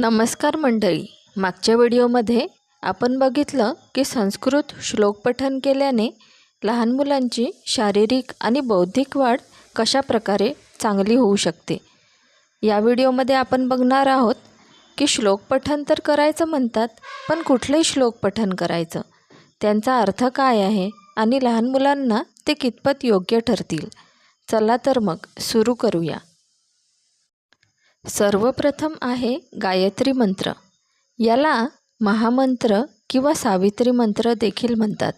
नमस्कार मंडळी. मागच्या व्हिडिओमध्ये आपण बघितलं की संस्कृत श्लोक पठन केल्याने लहान मुलांची शारीरिक आणि बौद्धिक वाढ कशा प्रकारे चांगली होऊ शकते? या व्हिडिओमध्ये आपण बघणार आहोत की श्लोक पठन तर करायचं म्हणतात पण कुठलंही श्लोक पठन करायचं? त्यांचा अर्थ काय आहे आणि लहान मुलांना ते कितपत योग्य ठरतील? चला तर मग सुरू करूया. सर्वप्रथम आहे गायत्री मंत्र. याला महामंत्र किंवा सावित्री मंत्र देखील म्हणतात.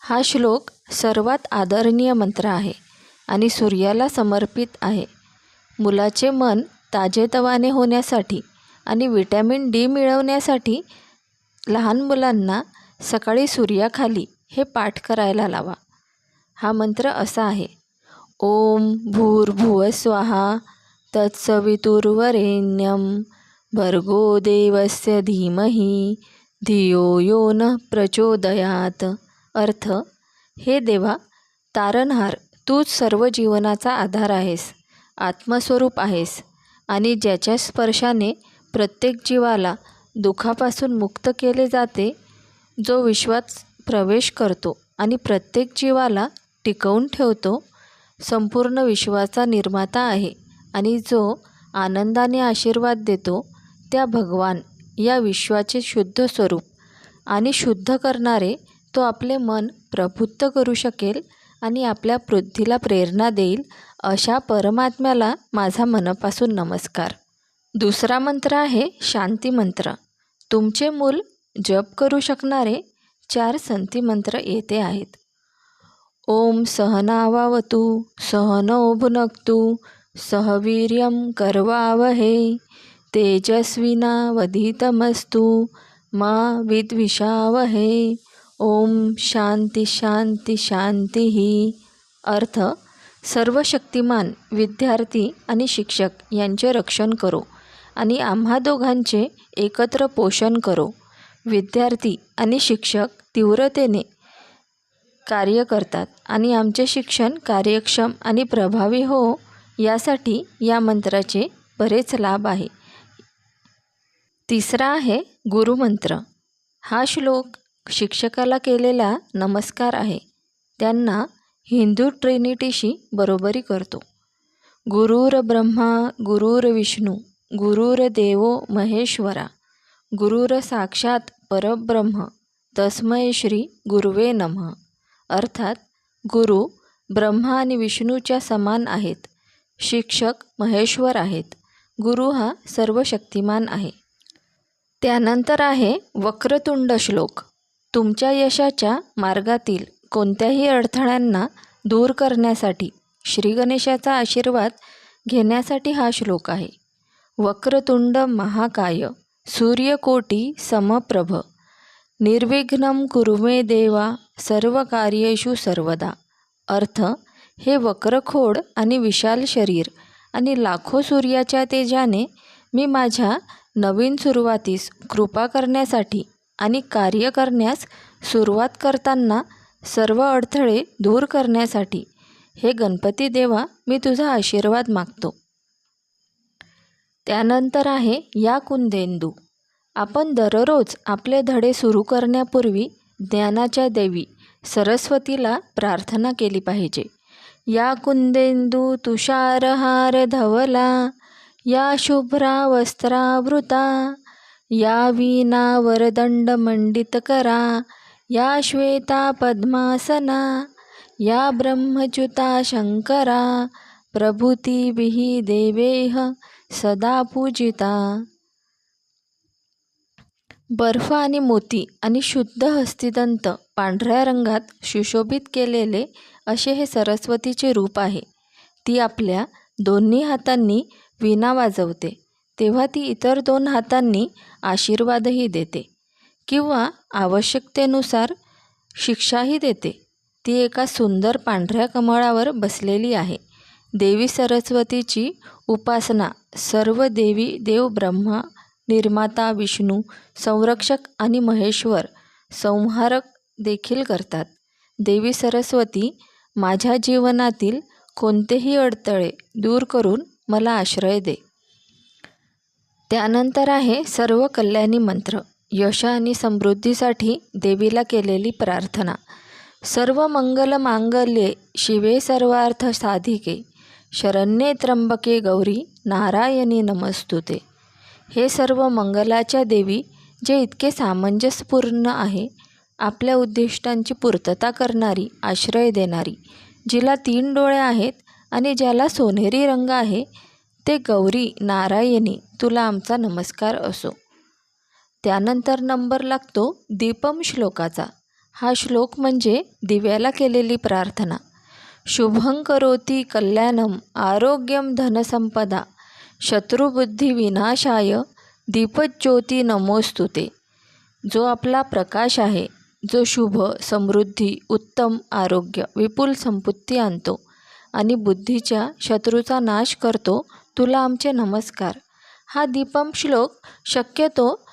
हा श्लोक सर्वात आदरणीय मंत्र आहे आणि सूर्याला समर्पित आहे. मुलाचे मन ताजेतवाने होण्यासाठी आणि विटॅमिन डी मिळवण्यासाठी लहान मुलांना सकाळी सूर्याखाली हे पाठ करायला लावा. हा मंत्र असा आहे. ओम भूर्भुव स्वाहा तत्सवितुर्वरेण्यं भर्गो देवस्य धीमहि धियो यो न प्रचोदयात. अर्थ हे देवा तारणहार तूच सर्व जीवनाचा आधार आहेस आत्मस्वरूप आहेस आणि ज्याच्या स्पर्शाने प्रत्येक जीवाला दुखापासून मुक्त केले जाते जो विश्वात प्रवेश करतो आणि प्रत्येक जीवाला टिकवून ठेवतो संपूर्ण विश्वाचा निर्माता आहे. आणि जो आनंदाने आशीर्वाद देतो त्या भगवान या विश्वाचे शुद्ध स्वरूप आणि शुद्ध करणारे तो आपले मन प्रबुद्ध करू शकेल आणि आपल्या वृद्धीला प्रेरणा देईल अशा परमात्म्याला माझा मनापासून नमस्कार. दुसरा मंत्र आहे शांती मंत्र. तुमचे मूल जप करू शकणारे चार संती मंत्र येते आहेत. ओम सहनावावतु सहनोभुनक्तु सहवीर्यं करवावहे तेजस्विनावधितमस्तु मा विद्विषावहे। ओम शांती शांती शांती ही अर्थ सर्व शक्तिमान विद्यार्थी आणि शिक्षक यांचे रक्षण करो आणि आम्हा दोघांचे एकत्र पोषण करो. विद्यार्थी आणि शिक्षक तीव्रतेने कार्य करतात आणि आमचे शिक्षण कार्यक्षम आणि प्रभावी हो. यासाठी या मंत्राचे बरेच लाभ आहे. तिसरा आहे गुरुमंत्र. हा श्लोक शिक्षकाला केलेला नमस्कार आहे. त्यांना हिंदू ट्रिनिटीशी बरोबरी करतो. गुरुर ब्रह्मा गुरुर विष्णू गुरुर देवो महेश्वरा गुरुर साक्षात परब्रह्म तस्मय श्री गुरुवे नमः. अर्थात गुरु ब्रह्मा आणि विष्णूच्या समान आहेत. शिक्षक महेश्वर आहेत. गुरु हा सर्व शक्तिमान आहे. त्यानंतर आहे वक्रतुंड श्लोक. तुमच्या यशाच्या मार्गातील कोणत्याही अडथळ्यांना दूर करण्यासाठी श्री गणेशाचा आशीर्वाद घेण्यासाठी हा श्लोक आहे. वक्रतुंड महाकाय सूर्यकोटी समप्रभ. निर्विघ्नम कुरुमे देवा सर्व कार्येषु सर्वदा. अर्थ हे वक्रखोड आणि विशाल शरीर आणि लाखो सूर्याच्या तेजाने मी माझ्या नवीन सुरुवातीस कृपा करण्यासाठी आणि कार्य करण्यास सुरुवात करताना सर्व अडथळे दूर करण्यासाठी हे गणपती देवा मी तुझा आशीर्वाद मागतो. त्यानंतर आहे या कुंदेंदू. आपण दररोज आपले धडे सुरू करण्यापूर्वी ज्ञानाच्या देवी सरस्वतीला प्रार्थना केली पाहिजे. या कुंदेंदू तुषारहार धवला या शुभ्रा वस्त्रावृता या वीणा वरदंड मंडित करा या श्वेता पद्मासना या ब्रह्मच्युता शंकरा प्रभुतिभिः देवेह सदा पूजिता। बर्फ आणि मोती आणि शुद्ध हस्तिदंत पांढऱ्या रंगात सुशोभित केलेले असे हे सरस्वतीचे रूप आहे. ती आपल्या दोन्ही हातांनी वीणा वाजवते. तेव्हा ती इतर दोन हातांनी आशीर्वादही देते. किंवा आवश्यकतेनुसार शिक्षाही देते. ती एका सुंदर पांढऱ्या कमळावर बसलेली आहे. देवी सरस्वतीची उपासना सर्व देवी देव ब्रह्मा निर्माता विष्णू संरक्षक आणि महेश्वर संहारक देखील करतात. देवी सरस्वती माझ्या जीवनातील कोणतेही अडथळे दूर करून मला आश्रय दे. त्यानंतर आहे सर्व कल्याणी मंत्र. यश आणि समृद्धीसाठी देवीला केलेली प्रार्थना. सर्व मंगल मांगल्ये शिवे सर्वार्थ साधिके. शरण्ये त्र्यंबके गौरी नारायणी नमस्तुते. हे सर्व मंगलाच्या देवी जे इतके सामंजस्यपूर्ण आहे आपल्या उद्दिष्टांची पूर्तता करणारी आश्रय देणारी जिला तीन डोळे आहेत आणि ज्याला सोनेरी रंग आहे ते गौरी नारायणी तुला आमचा नमस्कार असो. त्यानंतर नंबर लागतो दीपम श्लोकाचा. हा श्लोक म्हणजे दिव्याला केलेली प्रार्थना. शुभं करोती कल्याणम आरोग्यम धनसंपदा शत्रुबुद्धी विनाशाय दीपज्योती नमोस्तुते. जो आपला प्रकाश आहे जो शुभ समृद्धी उत्तम आरोग्य विपुल संपत्ती आणतो आणि बुद्धीच्या शत्रूचा नाश करतो तुला आमचे नमस्कार. हा दीपम श्लोक शक्यतो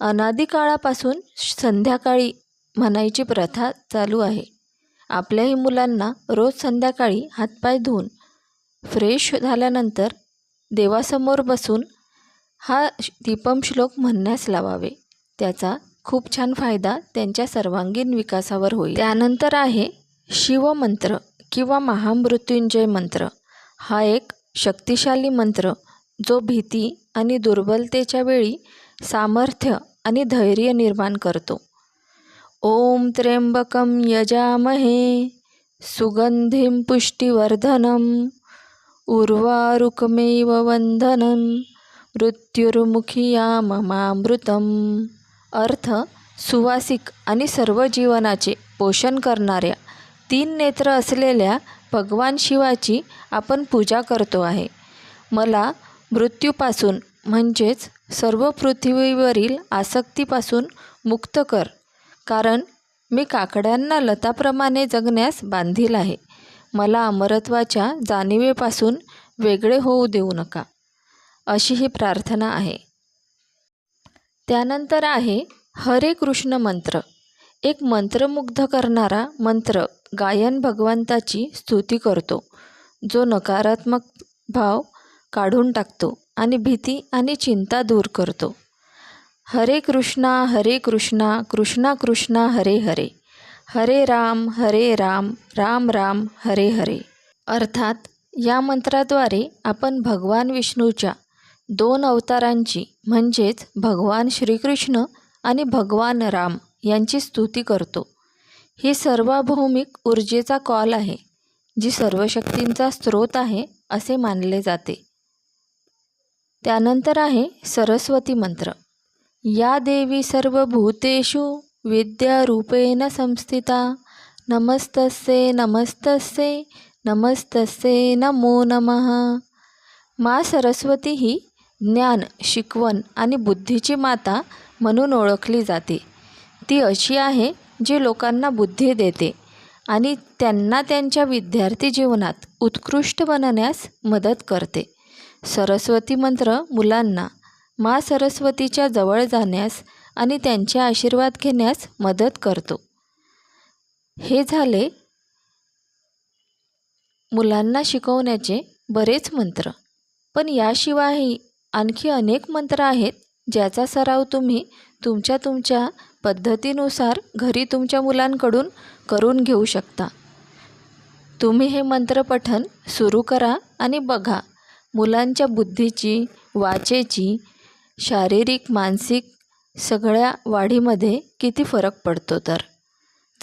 अनादी काळापासून संध्याकाळी म्हणायची प्रथा चालू आहे. आपल्याही मुलांना रोज संध्याकाळी हातपाय धुवून फ्रेश झाल्यानंतर देवासमोर बसून हा दीपम श्लोक म्हणण्यास लावावे. त्याचा खूप छान फायदा त्यांच्या सर्वांगीण विकासावर होईल. त्यानंतर आहे शिवमंत्र किंवा महामृत्युंजय मंत्र. हा एक शक्तिशाली मंत्र जो भीती आणि दुर्बलतेच्या वेळी सामर्थ्य आणि धैर्य निर्माण करतो. ओम त्र्यंबकम यजामहे सुगंधिम पुष्टिवर्धनम उर्वारुकमेव वंदनम मृत्युर्मुखियाममामृतम अर्थ सुवासिक आणि सर्व जीवनाचे पोषण करणाऱ्या तीन नेत्र असलेल्या भगवान शिवाची आपण पूजा करतो आहे. मला मृत्यूपासून म्हणजेच सर्व पृथ्वीवरील आसक्तीपासून मुक्त कर कारण मी काकड्यांना लताप्रमाणे जगण्यास बांधील आहे. मला अमरत्वाच्या जाणीवेपासून वेगळे होऊ देऊ नका. अशी ही प्रार्थना आहे. त्यानंतर आहे हरे कृष्ण मंत्र. एक मंत्रमुग्ध करणारा मंत्र गायन भगवंताची स्तुती करतो. जो नकारात्मक भाव काढून टाकतो आणि भीती आणि चिंता दूर करतो. हरे कृष्णा हरे कृष्णा कृष्णा कृष्णा हरे हरे. हरे राम हरे राम राम राम हरे हरे. अर्थात या मंत्राद्वारे आपण भगवान विष्णूच्या दोन अवतारांची म्हणजेच भगवान श्रीकृष्ण आणि भगवान राम यांची स्तुती करतो. ही सर्वभौमिक ऊर्जेचा कॉल आहे जी सर्व शक्तींचा स्रोत आहे असे मानले जाते. त्यानंतर आहे सरस्वती मंत्र. या देवी सर्व भूतेषु विद्यारूपेण संस्थिता नमस्तस्ये नमस्तस्ये नमस्तस्ये नमो नमः. मा सरस्वती ही ज्ञान शिकवण आणि बुद्धीची माता म्हणून ओळखली जाते. ती अशी आहे जी लोकांना बुद्धी देते आणि त्यांना त्यांच्या विद्यार्थी जीवनात उत्कृष्ट बनण्यास मदत करते. सरस्वती मंत्र मुलांना मा सरस्वतीच्या जवळ जाण्यास आणि त्यांचे आशीर्वाद घेण्यास मदत करतो. हे झाले मुलांना शिकवण्याचे बरेच मंत्र. पण याशिवायही आणखी अनेक मंत्र आहेत ज्याचा सराव तुम्ही तुमच्या तुमच्या पद्धतीनुसार घरी तुमच्या मुलांकडून करून घेऊ शकता. तुम्ही हे मंत्रपठन सुरू करा आणि बघा मुलांच्या बुद्धीची वाचेची शारीरिक मानसिक सगळ्या वाढीमध्ये किती फरक पडतो तर?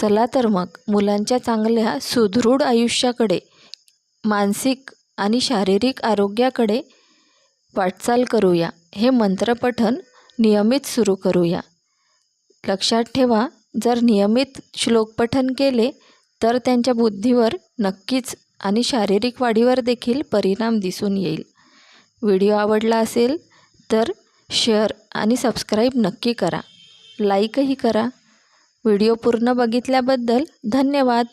चला तर मग मुलांच्या चांगल्या सुदृढ आयुष्याकडे मानसिक आणि शारीरिक आरोग्याकडे वाटचाल करूया. हे मंत्रपठन नियमित सुरू करूया. लक्षात ठेवा जर नियमित श्लोकपठन केले तर त्यांच्या बुद्धीवर नक्कीच आणि शारीरिक वाढीवर देखील परिणाम दिसून येईल. व्हिडिओ आवडला असेल तर शेअर आणि सबस्क्राईब नक्की करा. लाईकही करा. व्हिडिओ पूर्ण बघितल्याबद्दल धन्यवाद.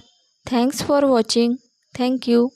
Thanks for watching. Thank you.